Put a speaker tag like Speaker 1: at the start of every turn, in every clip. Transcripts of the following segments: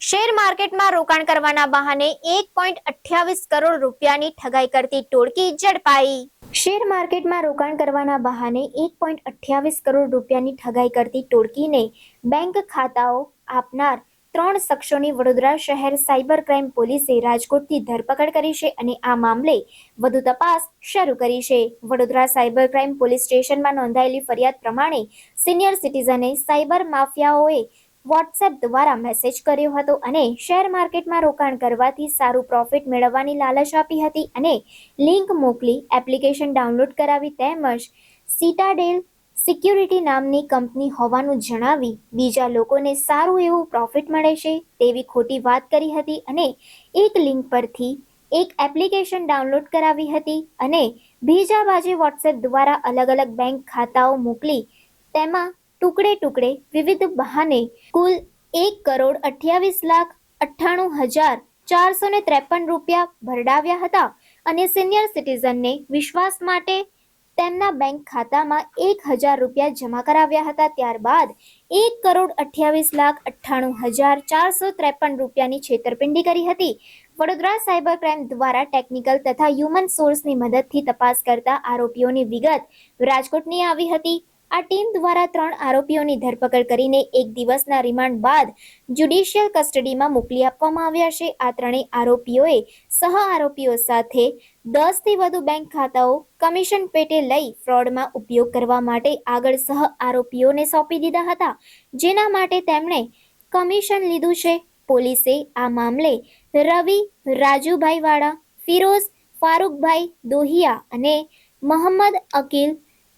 Speaker 1: Share માર્કેટમાં રોકાણ કરવાના બહાને એક પોઈન્ટ અઠ્યાવીસ કરોડ રૂપિયાની ઠગાઈ કરતી ટોળકી ઝડપાઈ. શેર માર્કેટમાં રોકાણ કરવાના બહાને એક પોઈન્ટ અઠ્યાવીસ કરોડ રૂપિયાની ઠગાઈ કરતી ટોળકીને બેંક ખાતાઓ આપનાર ત્રણ શખ્સોની વડોદરા શહેર સાયબર ક્રાઇમ પોલીસે રાજકોટથી ધરપકડ કરી છે અને આ મામલે વધુ તપાસ શરૂ કરી છે. વડોદરા સાયબર ક્રાઇમ પોલીસ સ્ટેશનમાં નોંધાયેલી ફરિયાદ પ્રમાણે સિનિયર સિટીઝને સાયબર માફિયાઓએ વોટ્સએપ દ્વારા મેસેજ કર્યો હતો અને શેર માર્કેટમાં રોકાણ કરવાથી સારું પ્રોફિટ મેળવવાની લાલચ આપી હતી અને લિંક મોકલી એપ્લિકેશન ડાઉનલોડ કરાવી તેમજ સીટાડેલ સિક્યુરિટી નામની કંપની હોવાનું જણાવી બીજા લોકોને સારું એવું પ્રોફિટ મળે છે તેવી ખોટી વાત કરી હતી અને એક લિંક પરથી એક એપ્લિકેશન ડાઉનલોડ કરાવી હતી અને બીજા બાજુ વોટ્સએપ દ્વારા અલગ અલગ બેંક ખાતાઓ મોકલી તેમાં ટુકડે ટુકડે વિવિધ બહાને કુલ એક કરોડ અઠ્યાવીસ લાખ અઠ્ઠાણું હજાર ચારસો ને ત્રેપન રૂપિયા ભરડાવ્યા હતા અને સિનિયર સિટીઝનને વિશ્વાસ માટે તેમના બેંક ખાતામાં એક હજાર રૂપિયા જમા કરાવ્યા હતા. ત્યારબાદ એક કરોડ અઠ્યાવીસ લાખ અઠ્ઠાણું હજાર ચારસો ત્રેપન રૂપિયાની છેતરપિંડી કરી હતી. વડોદરા સાયબર ક્રાઇમ દ્વારા ટેકનિકલ તથા હ્યુમન સોર્સની મદદથી તપાસ કરતા આરોપીઓની વિગત રાજકોટની આવી હતી. આ ટીમ દ્વારા ત્રણ આરોપીઓની ધરપકડ કરીને એક દિવસના રિમાન્ડ બાદ જ્યુડિશિયલ કસ્ટડીમાં મોકલી આપવામાં આવ્યા છે. આ ત્રણેય આરોપીઓએ સહ આરોપીઓ સાથે દસથી વધુ બેંક ખાતાઓ, કમિશન પેટે લઈ ફ્રોડમાં ઉપયોગ કરવા માટે આગળ સહ આરોપીઓને સોંપી દીધા હતા, જેના માટે તેમણે કમિશન લીધું છે. પોલીસે આ મામલે રવિ, રાજુભાઈ વાળા, ફિરોઝ, ફારૂકભાઈ દોહિયા અને મોહમ્મદ અકીલ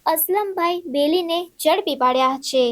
Speaker 1: અસલમભાઈ બેલીને ઝડપી પાડ્યા છે.